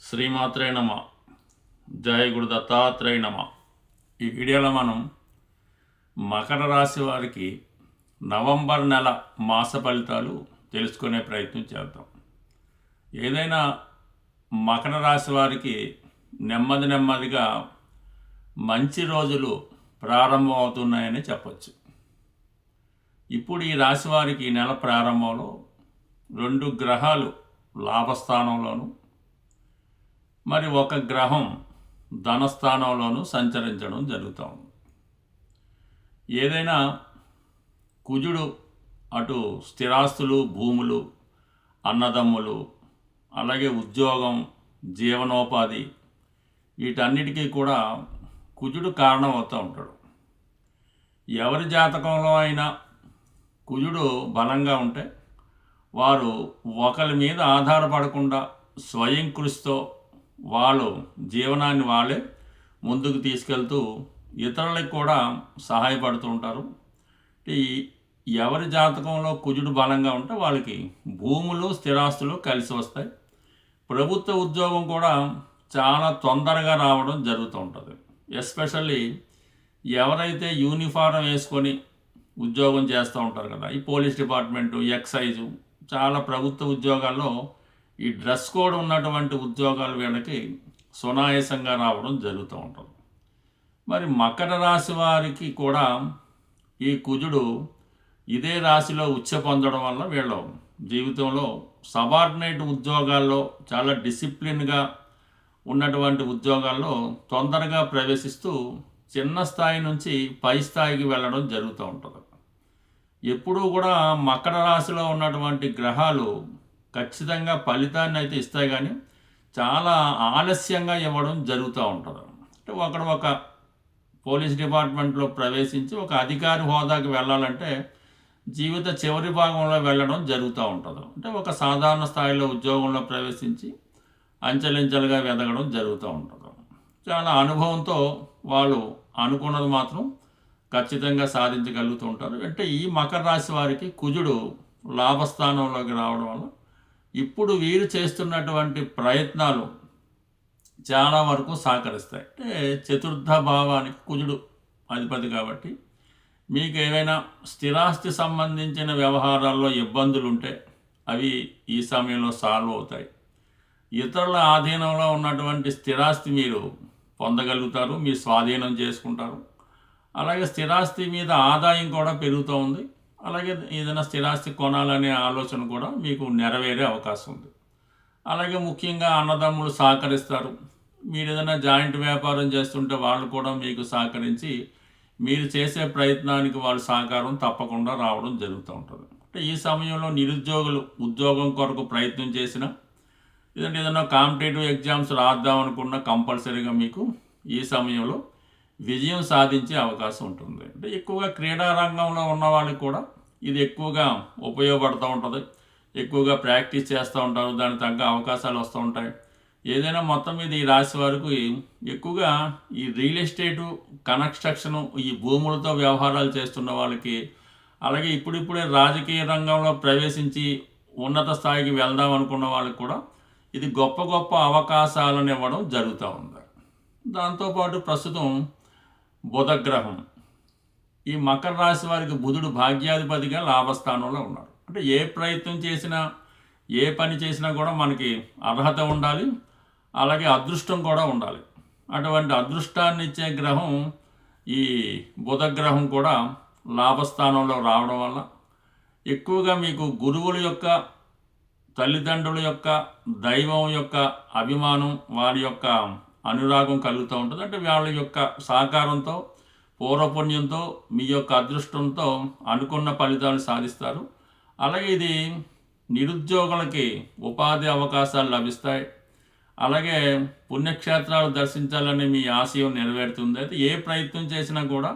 శ్రీమాత్రే నమ. జయ గురు దత్తాత్రేయ నమ. ఈ వీడియోలో మనం మకర రాశి వారికి నవంబర్ నెల మాస ఫలితాలు తెలుసుకునే ప్రయత్నం చేద్దాం. ఏదైనా మకర రాశి వారికి నెమ్మది నెమ్మదిగా మంచి రోజులు ప్రారంభం అవుతున్నాయని చెప్పచ్చు. ఇప్పుడు ఈ రాశి వారికి నెల ప్రారంభంలో రెండు గ్రహాలు లాభస్థానంలోను మరి ఒక గ్రహం ధనస్థానంలోనూ సంచరించడం జరుగుతూ. ఉంది ఏదైనా కుజుడు అటు స్థిరాస్తులు భూములు అన్నదమ్ములు అలాగే ఉద్యోగం జీవనోపాధి వీటన్నిటికీ కూడా కుజుడు కారణం అవుతూ ఉంటాడు. ఎవరి జాతకంలో అయినా కుజుడు బలంగా ఉంటే వారు ఒకరి మీద ఆధారపడకుండా స్వయం కృషితో వాళ్ళు జీవనాన్ని వాళ్ళే ముందుకు తీసుకెళ్తూ ఇతరులకు కూడా సహాయపడుతూ ఉంటారు. ఈ ఎవరి జాతకంలో కుజుడు బలంగా ఉంటే వాళ్ళకి భూములు స్థిరాస్తులు కలిసి వస్తాయి. ప్రభుత్వ ఉద్యోగం కూడా చాలా తొందరగా రావడం జరుగుతూ ఉంటుంది. ఎస్పెషల్లీ ఎవరైతే యూనిఫారం వేసుకొని ఉద్యోగం చేస్తూ ఉంటారు కదా ఈ పోలీస్ డిపార్ట్మెంటు ఎక్సైజు చాలా ప్రభుత్వ ఉద్యోగాల్లో ఈ డ్రెస్ కోడ్ ఉన్నటువంటి ఉద్యోగాలు వీళ్ళకి సునాయాసంగా రావడం జరుగుతూ ఉంటుంది. మరి మకర రాశి వారికి కూడా ఈ కుజుడు ఇదే రాశిలో ఉచ్చ పొందడం వల్ల వీళ్ళు జీవితంలో సబార్డినేట్ ఉద్యోగాల్లో చాలా డిసిప్లిన్గా ఉన్నటువంటి ఉద్యోగాల్లో తొందరగా ప్రవేశిస్తూ చిన్న స్థాయి నుంచి పై స్థాయికి వెళ్ళడం జరుగుతూ ఉంటుంది. ఎప్పుడూ కూడా మకర రాశిలో ఉన్నటువంటి గ్రహాలు ఖచ్చితంగా ఫలితాన్ని అయితే ఇస్తాయి కానీ చాలా ఆలస్యంగా ఇవ్వడం జరుగుతూ ఉంటుంది అంటే ఒకడు ఒక పోలీస్ డిపార్ట్మెంట్లో ప్రవేశించి ఒక అధికారి హోదాకి వెళ్ళాలంటే జీవిత చివరి భాగంలో వెళ్ళడం జరుగుతూ ఉంటుంది. అంటే ఒక సాధారణ స్థాయిలో ఉద్యోగంలో ప్రవేశించి అంచెలంచెలుగా వెదగడం జరుగుతూ ఉంటుంది. చాలా అనుభవంతో వాళ్ళు అనుకున్నది మాత్రం ఖచ్చితంగా సాధించగలుగుతూ ఉంటారు అంటే ఈ మకర రాశి వారికి కుజుడు లాభస్థానంలోకి రావడం వల్ల ఇప్పుడు వీరు చేస్తున్నటువంటి ప్రయత్నాలు చాలా వరకు సహకరిస్తాయి. అంటే చతుర్థ భావానికి కుజుడు అధిపతి కాబట్టి మీకు ఏవైనా స్థిరాస్తి సంబంధించిన వ్యవహారాల్లో ఇబ్బందులు ఉంటే అవి ఈ సమయంలో సాల్వ్ అవుతాయి. ఇతరుల ఆధీనంలో ఉన్నటువంటి స్థిరాస్తి మీరు పొందగలుగుతారు మీ స్వాధీనం చేసుకుంటారు. అలాగే స్థిరాస్తి మీద ఆదాయం కూడా పెరుగుతూ ఉంది. అలాగే ఏదైనా స్థిరాస్తి కొనాలనే ఆలోచన కూడా మీకు నెరవేరే అవకాశం ఉంది. అలాగే ముఖ్యంగా అన్నదమ్ములు సహకరిస్తారు. మీరు ఏదైనా జాయింట్ వ్యాపారం చేస్తుంటే వాళ్ళు కూడా మీకు సహకరించి మీరు చేసే ప్రయత్నానికి వాళ్ళ సహకారం తప్పకుండా రావడం జరుగుతూ ఉంటుంది. అంటే ఈ సమయంలో నిరుద్యోగులు ఉద్యోగం కొరకు ప్రయత్నం చేసిన లేదంటే ఏదైనా కాంపిటేటివ్ ఎగ్జామ్స్ రాద్దాం అనుకున్న కంపల్సరీగా మీకు ఈ సమయంలో విజయం సాధించే అవకాశం ఉంటుంది. అంటే ఎక్కువగా క్రీడా రంగంలో ఉన్న వాళ్ళకి కూడా ఇది ఎక్కువగా ఉపయోగపడుతూ ఉంటుంది. ఎక్కువగా ప్రాక్టీస్ చేస్తూ ఉంటారు. దానికి తగ్గ అవకాశాలు వస్తూ ఉంటాయి. ఏదైనా మొత్తం మీద ఈ రాశి వారికి ఎక్కువగా ఈ రియల్ ఎస్టేటు కన్స్ట్రక్షను ఈ భూములతో వ్యవహారాలు చేస్తున్న వాళ్ళకి అలాగే ఇప్పుడిప్పుడే రాజకీయ రంగంలో ప్రవేశించి ఉన్నత స్థాయికి వెళ్దాం అనుకున్న వాళ్ళకి కూడా ఇది గొప్ప గొప్ప అవకాశాలను ఇవ్వడం జరుగుతూ ఉంది. దాంతోపాటు ప్రస్తుతం బుధగ్రహం. ఈ మకర రాశి వారికి బుధుడు భాగ్యాధిపతిగా లాభస్థానంలో ఉన్నాడు అంటే ఏ ప్రయత్నం చేసినా ఏ పని చేసినా కూడా మనకి అర్హత ఉండాలి. అలాగే అదృష్టం కూడా ఉండాలి. అటువంటి అదృష్టాన్ని ఇచ్చే గ్రహం ఈ బుధగ్రహం కూడా లాభస్థానంలో రావడం వల్ల ఎక్కువగా మీకు గురువుల యొక్క తల్లిదండ్రుల యొక్క దైవం యొక్క అభిమానం వారి యొక్క అనురాగం కలుగుతూ ఉంటుంది. అంటే వాళ్ళ యొక్క సహకారంతో పూర్వపుణ్యంతో మీ యొక్క అదృష్టంతో అనుకున్న ఫలితాలు సాధిస్తారు. అలాగే ఇది నిరుద్యోగులకి ఉపాధి అవకాశాలు లభిస్తాయి. అలాగే పుణ్యక్షేత్రాలు దర్శించాలని మీ ఆశయం నెరవేరుతుంది. అయితే ఏ ప్రయత్నం చేసినా కూడా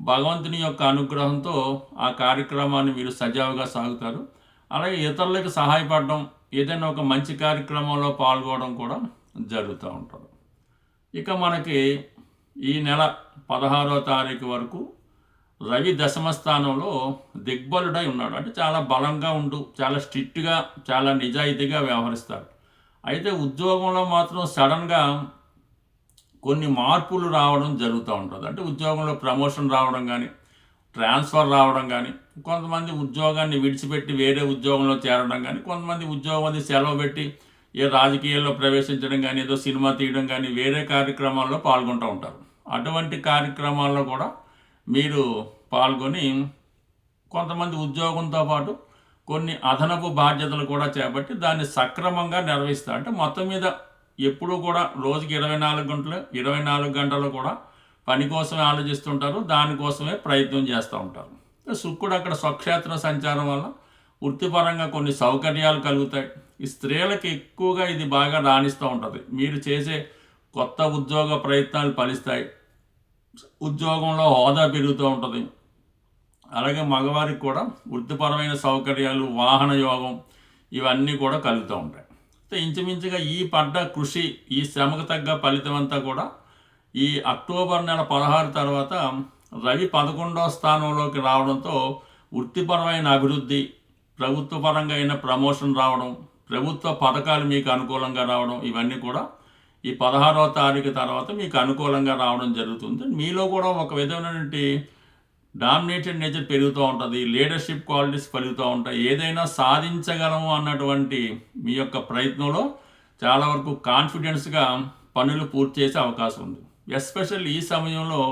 భగవంతుని యొక్క అనుగ్రహంతో ఆ కార్యక్రమాన్ని మీరు సజావుగా సాగుతారు. అలాగే ఇతరులకు సహాయపడడం ఏదైనా ఒక మంచి కార్యక్రమంలో పాల్గొనడం కూడా జరుగుతూ ఉంటుంది. ఇక మనకి ఈ నెల పదహారో తారీఖు వరకు రవి దశమ స్థానంలో దిగ్బలుడై ఉన్నాడు. అంటే చాలా బలంగా ఉండు చాలా స్ట్రిక్ట్గా చాలా నిజాయితీగా వ్యవహరిస్తాడు. అయితే ఉద్యోగంలో మాత్రం సడన్గా కొన్ని మార్పులు రావడం జరుగుతూ ఉంటుంది. అంటే ఉద్యోగంలో ప్రమోషన్ రావడం కానీ ట్రాన్స్ఫర్ రావడం కానీ కొంతమంది ఉద్యోగాన్ని విడిచిపెట్టి వేరే ఉద్యోగంలో చేరడం కానీ కొంతమంది ఉద్యోగం సెలవు పెట్టి ఏ రాజకీయాల్లో ప్రవేశించడం కానీ ఏదో సినిమా తీయడం కానీ వేరే కార్యక్రమాల్లో పాల్గొంటూ ఉంటారు. అటువంటి కార్యక్రమాల్లో కూడా మీరు పాల్గొని కొంతమంది ఉద్యోగంతో పాటు కొన్ని అదనపు బాధ్యతలు కూడా చేపట్టి దాన్ని సక్రమంగా నిర్వహిస్తారు. అంటే మొత్తం మీద ఎప్పుడూ కూడా రోజుకి ఇరవై నాలుగు గంటలు ఇరవై నాలుగు గంటలు కూడా పని కోసమే ఆలోచిస్తుంటారు. దానికోసమే ప్రయత్నం చేస్తూ ఉంటారు. శుక్రుడు అక్కడ స్వక్షేత్ర సంచారం వల్ల వృత్తిపరంగా కొన్ని సౌకర్యాలు కలుగుతాయి. ఈ స్త్రీలకు ఎక్కువగా ఇది బాగా రాణిస్తూ ఉంటుంది. మీరు చేసే కొత్త ఉద్యోగ ప్రయత్నాలు ఫలిస్తాయి. ఉద్యోగంలో హోదా పెరుగుతూ ఉంటుంది. అలాగే మగవారికి కూడా వృత్తిపరమైన సౌకర్యాలు వాహన యోగం ఇవన్నీ కూడా కలుగుతూ ఉంటాయి. ఇంచుమించుగా ఈ పడ్డ కృషి ఈ శ్రమకు తగ్గ ఫలితం అంతా కూడా ఈ అక్టోబర్ నెల పదహారు తర్వాత రవి పదకొండవ స్థానంలోకి రావడంతో వృత్తిపరమైన అభివృద్ధి ప్రభుత్వపరంగా అయిన ప్రమోషన్ రావడం ప్రభుత్వ పథకాలు మీకు అనుకూలంగా రావడం ఇవన్నీ కూడా ఈ పదహారవ తారీఖు తర్వాత మీకు అనుకూలంగా రావడం జరుగుతుంది. మీలో కూడా ఒక విధమైనటువంటి డామినేటెడ్ నేచర్ పెరుగుతూ ఉంటుంది లీడర్షిప్ క్వాలిటీస్ పెరుగుతూ ఉంటాయి. ఏదైనా సాధించగలము అన్నటువంటి మీ యొక్క ప్రయత్నంలో చాలా వరకు కాన్ఫిడెన్స్గా పనులు పూర్తి చేసే అవకాశం ఉంది. ఎస్పెషల్ ఈ సమయంలో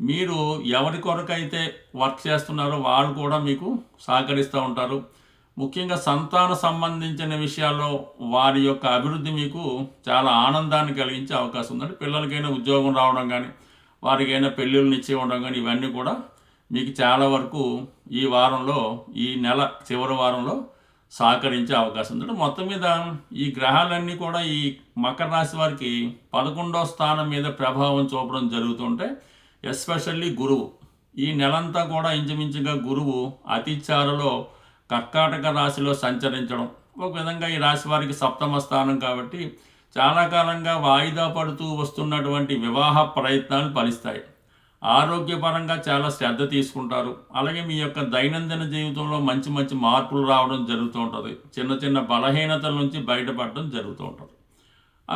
మీరు ఎవరి కొరకైతే వర్క్ చేస్తున్నారో వాళ్ళు కూడా మీకు సహకరిస్తూ ఉంటారు. ముఖ్యంగా సంతాన సంబంధించిన విషయాల్లో వారి యొక్క అభివృద్ధి మీకు చాలా ఆనందాన్ని కలిగించే అవకాశం ఉంది పిల్లలకైనా ఉద్యోగం రావడం కానీ వారికైనా పెళ్ళిళ్ళు నిశ్చయం కానీ ఇవన్నీ కూడా మీకు చాలా వరకు ఈ వారంలో ఈ నెల చివరి వారంలో సహకరించే అవకాశం ఉంది మొత్తం మీద ఈ గ్రహాలన్నీ కూడా ఈ మకర రాశి వారికి పదకొండవ స్థానం మీద ప్రభావం చూపడం జరుగుతుంటే ఎస్పెషల్లీ గురువు. ఈ నెలంతా కూడా ఇంచుమించుగా గురువు అతిచారలో కర్కాటక రాశిలో సంచరించడం. ఒక విధంగా ఈ రాశి వారికి సప్తమ స్థానం కాబట్టి చాలా కాలంగా వాయిదా పడుతూ వస్తున్నటువంటి వివాహ ప్రయత్నాలు ఫలిస్తాయి. ఆరోగ్యపరంగా చాలా శ్రద్ధ తీసుకుంటారు. అలాగే మీ యొక్క దైనందిన జీవితంలో మంచి మంచి మార్పులు రావడం జరుగుతూ ఉంటుంది. చిన్న చిన్న బలహీనతల నుంచి బయటపడడం జరుగుతూ ఉంటుంది.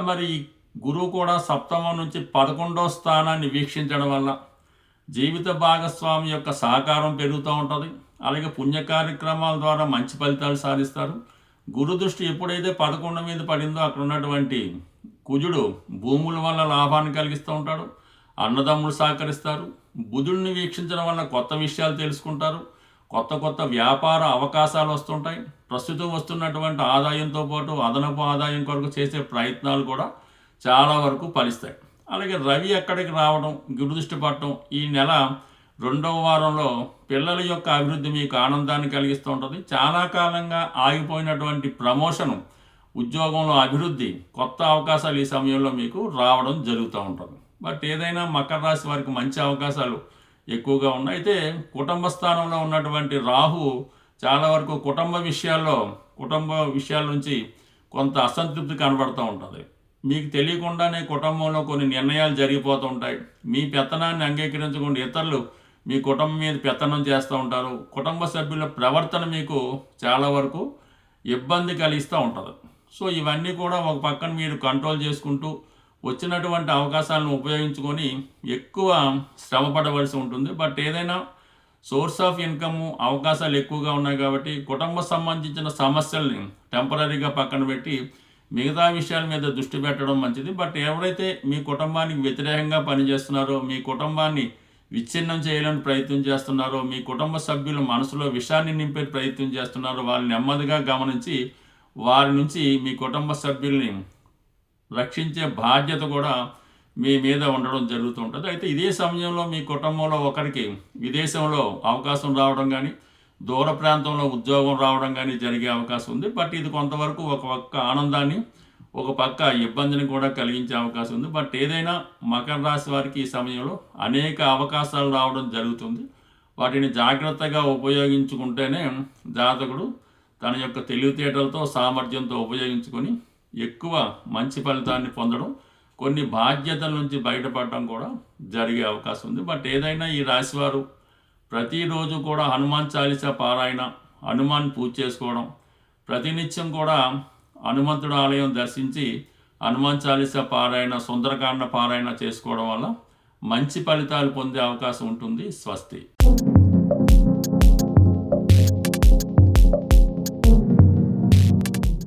మరి గురువు కూడా సప్తమం నుంచి పదకొండో స్థానాన్ని వీక్షించడం వల్ల జీవిత భాగస్వామి యొక్క సహకారం పెరుగుతూ ఉంటుంది. అలాగే పుణ్య కార్యక్రమాల ద్వారా మంచి ఫలితాలు సాధిస్తారు. గురు దృష్టి ఎప్పుడైతే పదకొండు మీద పడిందో అక్కడ ఉన్నటువంటి కుజుడు భూముల వల్ల లాభాన్ని కలిగిస్తూ ఉంటాడు. అన్నదమ్ములు సహకరిస్తారు. బుధుడిని వీక్షించడం వల్ల కొత్త విషయాలు తెలుసుకుంటారు. కొత్త కొత్త వ్యాపార అవకాశాలు వస్తుంటాయి. ప్రస్తుతం వస్తున్నటువంటి ఆదాయంతో పాటు అదనపు ఆదాయం కొరకు చేసే ప్రయత్నాలు కూడా చాలా వరకు ఫలిస్తాయి. అలాగే రవి ఎక్కడికి రావడం గురుదృష్టి పట్టడం ఈ నెల రెండవ వారంలో పిల్లల యొక్క అభివృద్ధి మీకు ఆనందాన్ని కలిగిస్తూ ఉంటుంది. చాలా కాలంగా ఆగిపోయినటువంటి ప్రమోషను ఉద్యోగంలో అభివృద్ధి కొత్త అవకాశాలు ఈ సమయంలో మీకు రావడం జరుగుతూ ఉంటుంది. బట్ ఏదైనా మకర రాశి వారికి మంచి అవకాశాలు ఎక్కువగా ఉన్నాయి. అయితే కుటుంబ స్థానంలో ఉన్నటువంటి రాహు చాలా వరకు కుటుంబ విషయాల్లో కుటుంబ విషయాల నుంచి కొంత అసంతృప్తి కనబడుతూ ఉంటుంది. మీకు తెలియకుండానే కుటుంబంలో కొన్ని నిర్ణయాలు జరిగిపోతూ ఉంటాయి. మీ పెత్తనాన్ని అంగీకరించకుండా ఇతరులు మీ కుటుంబం మీద పెత్తనం చేస్తూ ఉంటారు. కుటుంబ సభ్యుల ప్రవర్తన మీకు చాలా వరకు ఇబ్బంది కలిగిస్తూ ఉంటుంది. సో ఇవన్నీ కూడా ఒక పక్కన మీరు కంట్రోల్ చేసుకుంటూ వచ్చినటువంటి అవకాశాలను ఉపయోగించుకొని ఎక్కువ శ్రమ పడవలసి ఉంటుంది. బట్ ఏదైనా సోర్స్ ఆఫ్ ఇన్కమ్ అవకాశాలు ఎక్కువగా ఉన్నాయి కాబట్టి కుటుంబ సంబంధించిన సమస్యల్ని టెంపరీగా పక్కన పెట్టి మిగతా విషయాల మీద దృష్టి పెట్టడం మంచిది. బట్ ఎవరైతే మీ కుటుంబానికి వ్యతిరేకంగా పనిచేస్తున్నారో మీ కుటుంబాన్ని విచ్ఛిన్నం చేయాలని ప్రయత్నం చేస్తున్నారో మీ కుటుంబ సభ్యుల మనసులో విషాన్ని నింపే ప్రయత్నం చేస్తున్నారో వారిని నెమ్మదిగా గమనించి వారి నుంచి మీ కుటుంబ సభ్యుల్ని రక్షించే బాధ్యత కూడా మీ మీద ఉండడం జరుగుతుంటుంది అయితే ఇదే సమయంలో మీ కుటుంబంలో ఒకరికి విదేశంలో అవకాశం రావడం కానీ దూర ప్రాంతంలో ఉద్యోగం రావడం కానీ జరిగే అవకాశం ఉంది. బట్ ఇది కొంతవరకు ఒక ఒక్క ఆనందాన్ని ఒక పక్క ఇబ్బందిని కూడా కలిగించే అవకాశం ఉంది. బట్ ఏదైనా మకర రాశి వారికి ఈ సమయంలో అనేక అవకాశాలు రావడం జరుగుతుంది. వాటిని జాగ్రత్తగా ఉపయోగించుకుంటేనే జాతకుడు తన యొక్క తెలివితేటలతో సామర్థ్యంతో ఉపయోగించుకొని ఎక్కువ మంచి ఫలితాన్ని పొందడం కొన్ని బాధ్యతల నుంచి బయటపడడం కూడా జరిగే అవకాశం ఉంది. బట్ ఏదైనా ఈ రాశివారు ప్రతిరోజు కూడా హనుమాన్ చాలీసా పారాయణ హనుమాన్ పూజ చేసుకోవడం ప్రతినిత్యం కూడా హనుమంతుడు ఆలయం దర్శించి హనుమాన్ చాలీసా పారాయణ సుందరకాండ పారాయణ చేసుకోవడం వల్ల మంచి ఫలితాలు పొందే అవకాశం ఉంటుంది. స్వస్తి.